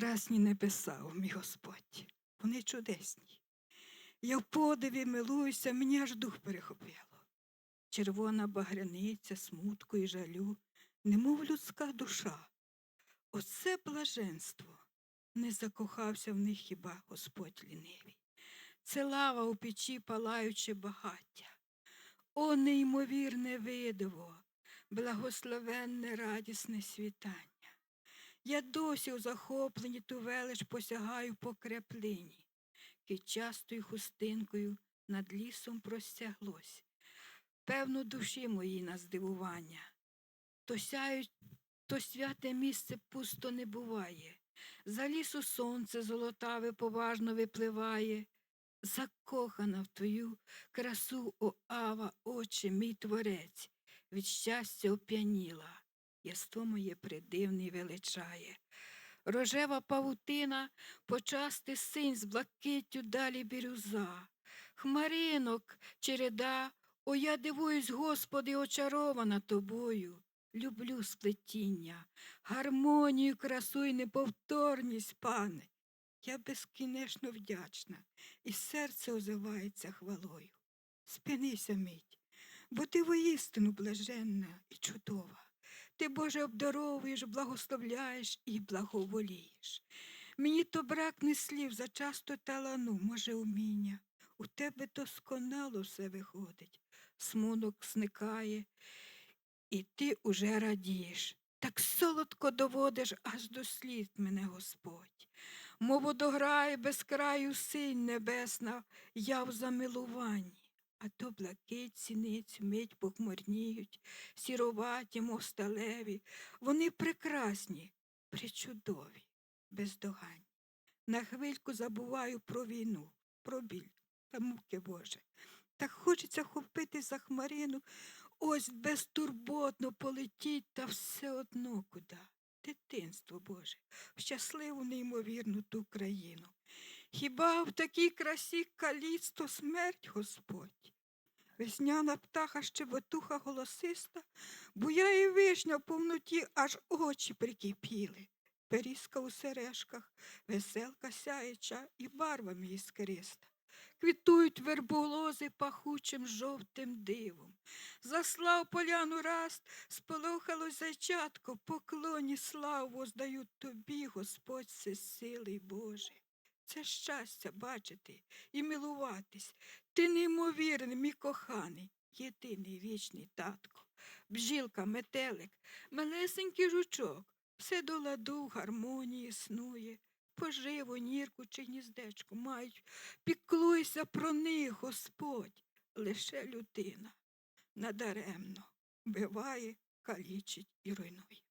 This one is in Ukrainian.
Прекрасні небеса, о мій Господь, вони чудесні. Я в подиві милуюся, мені аж дух перехопило. Червона багряниця, смутку і жалю, немов людська душа. Оце блаженство. Не закохався в них хіба Господь лінивий. Це лава у печі палаюче багаття. О, неймовірне видиво, благословенне радісне світання. Я досі у захопленні ту велич посягаю по креплині, кичастою хустинкою над лісом простяглось. Певно, душі моїй на здивування. То сяють, то святе місце пусто не буває. За лісу сонце золотаве поважно випливає. Закохана в твою красу, о Ава, очі, мій творець, від щастя оп'яніла, єство моє придивне й величає. Рожева павутина, почасти синь з блакиттю далі бірюза. Хмаринок, череда, о, я дивуюсь, Господи, очарована тобою. Люблю сплетіння, гармонію, красу й неповторність, пане. Я безкінечно вдячна, і серце озивається хвалою. Спинися, мить, бо ти воістину блаженна і чудова. Ти, Боже, обдаровуєш, благословляєш і благоволієш. Мені то бракне слів за часто талану, може, уміння. У тебе досконало все виходить, смунок зникає, і ти уже радієш. Так солодко доводиш аж до сліз мене, Господь. Мов водограє без краю синь небесна, я в замилуванні. А то блакить, сіниць, мить похмурніють, сіроваті, мов сталеві. Вони прекрасні, причудові, бездоганні. На хвильку забуваю про війну, про біль та муки Боже. Так хочеться хопити за хмарину, ось безтурботно полетіть, та все одно куди. Дитинство Боже, в щасливу неймовірну ту країну. Хіба в такій красі каліцтво смерть Господь? Весняна птаха щебетуха голосиста, буяє вишня в повноті, аж очі прикипіли. Періска у сережках, веселка сяюча і барвами іскриста. Квітують верболози пахучим жовтим дивом. Заслав поляну раз, сполохалось зайчатко, поклоні славу воздають тобі, Господь всесилий Боже. Це щастя бачити і милуватись. Ти неймовірний, мій коханий, єдиний вічний татко, бжілка, метелик, малесенький жучок, все до ладу гармонії існує. Поживу, нірку чи гніздечко мають, піклуйся про них, Господь, лише людина надаремно вбиває, калічить і руйнує.